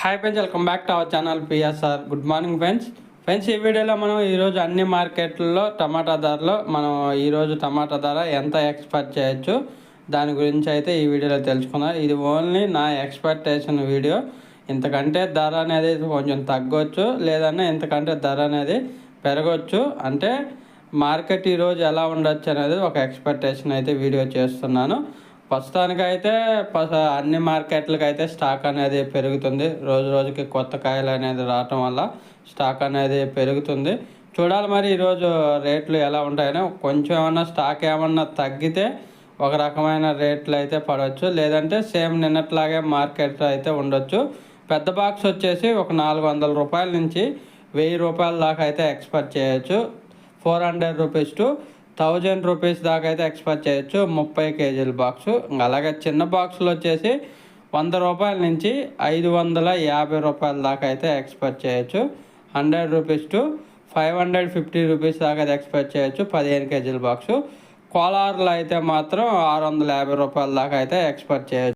Hi friends welcome back to our channel PSR good morning friends friends ఈ వీడియోలో మనం ఈరోజు అన్ని మార్కెట్లలో టమాటా ధరలో మనం ఈరోజు టమాటా ధర ఎంత ఎక్స్పెక్ట్ చేయొచ్చు? దాని గురించి అయితే ఈ వీడియోలో తెలుసుకుందాం. ఇది ఓన్లీ నా ఎక్స్పెక్టేషన్ వీడియో ఇంతకంటే ధర అనేది కొంచెం తగ్గొచ్చు లేదన్నా ఇంతకంటే ధర అనేది పెరగవచ్చు అంటే మార్కెట్ ఈరోజు ఎలా ఉండొచ్చు అనేది ఒక ఎక్స్పెక్టేషన్ అయితే వీడియో చేస్తున్నాను. ప్రస్తుతానికైతే ప- అన్ని మార్కెట్లకు అయితే స్టాక్ అనేది పెరుగుతుంది. రోజు రోజుకి కొత్త కాయలు అనేది రావటం వల్ల స్టాక్ అనేది పెరుగుతుంది. చూడాలి మరి ఈరోజు రేట్లు ఎలా ఉంటాయని. కొంచెం ఏమన్నా స్టాక్ ఏమన్నా తగ్గితే ఒక రకమైన రేట్లు అయితే పడవచ్చు. లేదంటే సేమ్ నిన్నట్లాగే మార్కెట్ అయితే ఉండొచ్చు. పెద్ద బాక్స్ వచ్చేసి ఒక నాలుగు వందల రూపాయల నుంచి వెయ్యి రూపాయల దాకా అయితే ఎక్స్పెక్ట్ చేయొచ్చు. Four hundred rupees to thousand rupees దాకా అయితే ఎక్స్పెక్ట్ చేయొచ్చు. ముప్పై కేజీల బాక్స్. ఇంకా అలాగే చిన్న బాక్సులు వచ్చేసి వంద రూపాయల నుంచి ఐదు వందల యాభై రూపాయల దాకా అయితే ఎక్స్పెక్ట్ చేయొచ్చు. Hundred rupees to five hundred fifty rupees దాకా అయితే ఎక్స్పెక్ట్ చేయొచ్చు పదిహేను కేజీల బాక్సు. కోలార్లో అయితే మాత్రం ఆరు వందల యాభై రూపాయల దాకా అయితే ఎక్స్పెక్ట్ చేయొచ్చు.